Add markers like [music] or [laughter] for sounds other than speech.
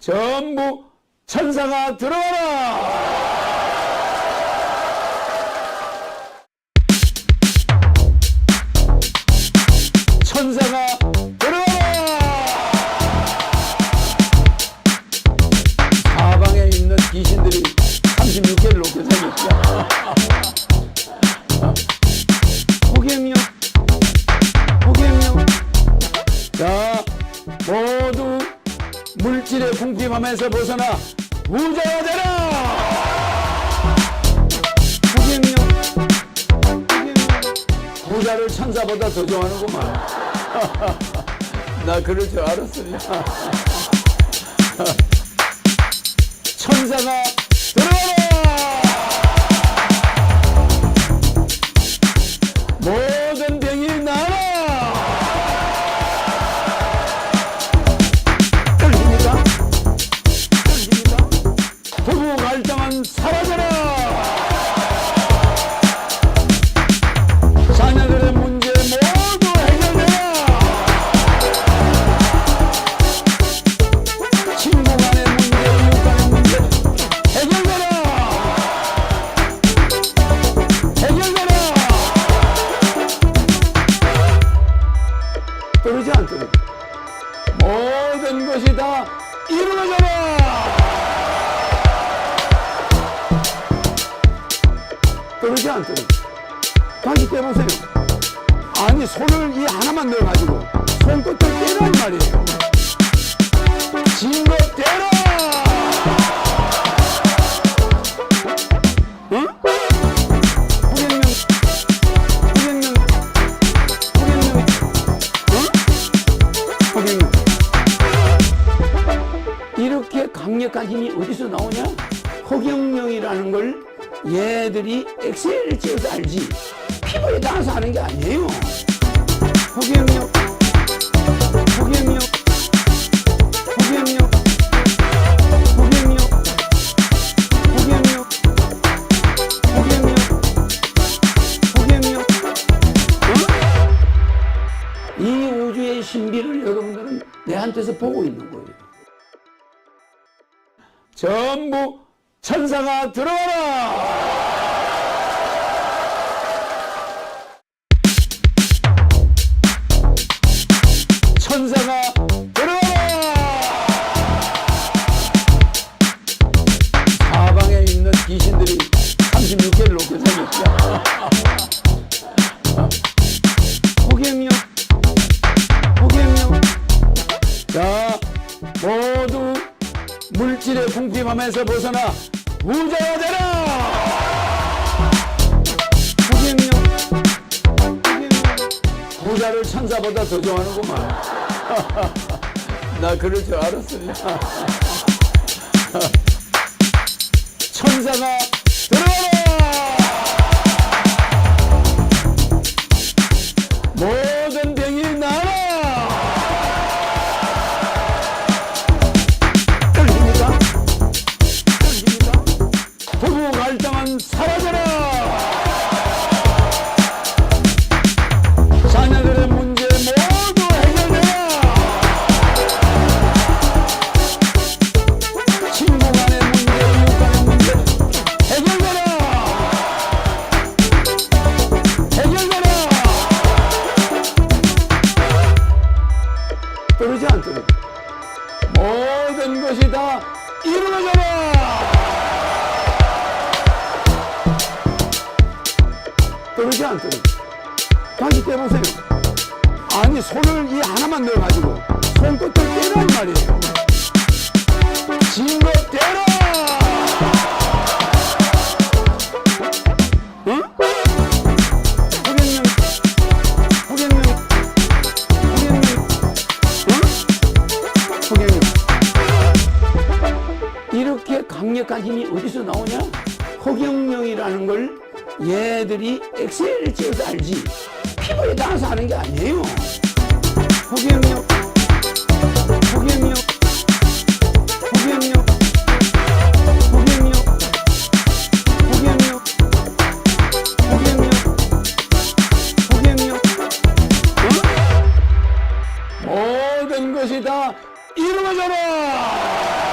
전부 천사가 들어와라! 천사가 들어와라! 사방에 있는 귀신들이 36개를 놓고 살겠다. 호갱요, 호갱요. 자, 모두 물질의 궁핍함에서 벗어나 부자가 되라! 부자를 천사보다 더 좋아하는구만. [laughs] 나 그럴 줄 알았으냐. 천사가 떨어지 안 떨어져? 모든 것이 다 이루어져라! 떨어지 안 떨어져? 다시 떼보세요. 아니, 손을 이 하나만 넣어가지고 손끝을 떼란 말이에요. 진거 힘이 어디서 나오냐? 허경영이라는 걸 얘들이 엑셀을 찍어서 알지 피부에 닿아서 하는 게 아니에요. 허경영, 허경영, 허경영, 허경영, 허경영, 허경영, 허경영. 어? 이 우주의 신비를 여러분들은 내한테서 보고 있는 거예요. 전부 천사가 들어와라! 천사가 들어와라! 사방에 있는 귀신들이 36개를 놓고 살겠다. 물질의 궁핍함에서 벗어나 부자가 되라! 부자를 천사보다 더 좋아하는구만. [laughs] 나 그럴 줄 알았으냐. [laughs] 천사가 모든 것이 다 이루어져라! 떨어지 안 떨어져? 다시 떼보세요. 아니, 손을 이 하나만 넣어가지고 손끝을 떼란 말이에요. 진거 떼라! 따짐이 어디서 나오냐? 허경영이라는 걸 얘들이 엑셀을 찍어서 알지 피부에 따라서 아는 게 아니에요. 허경영, 허경영, 어? 모든 것이 다 이루어져라!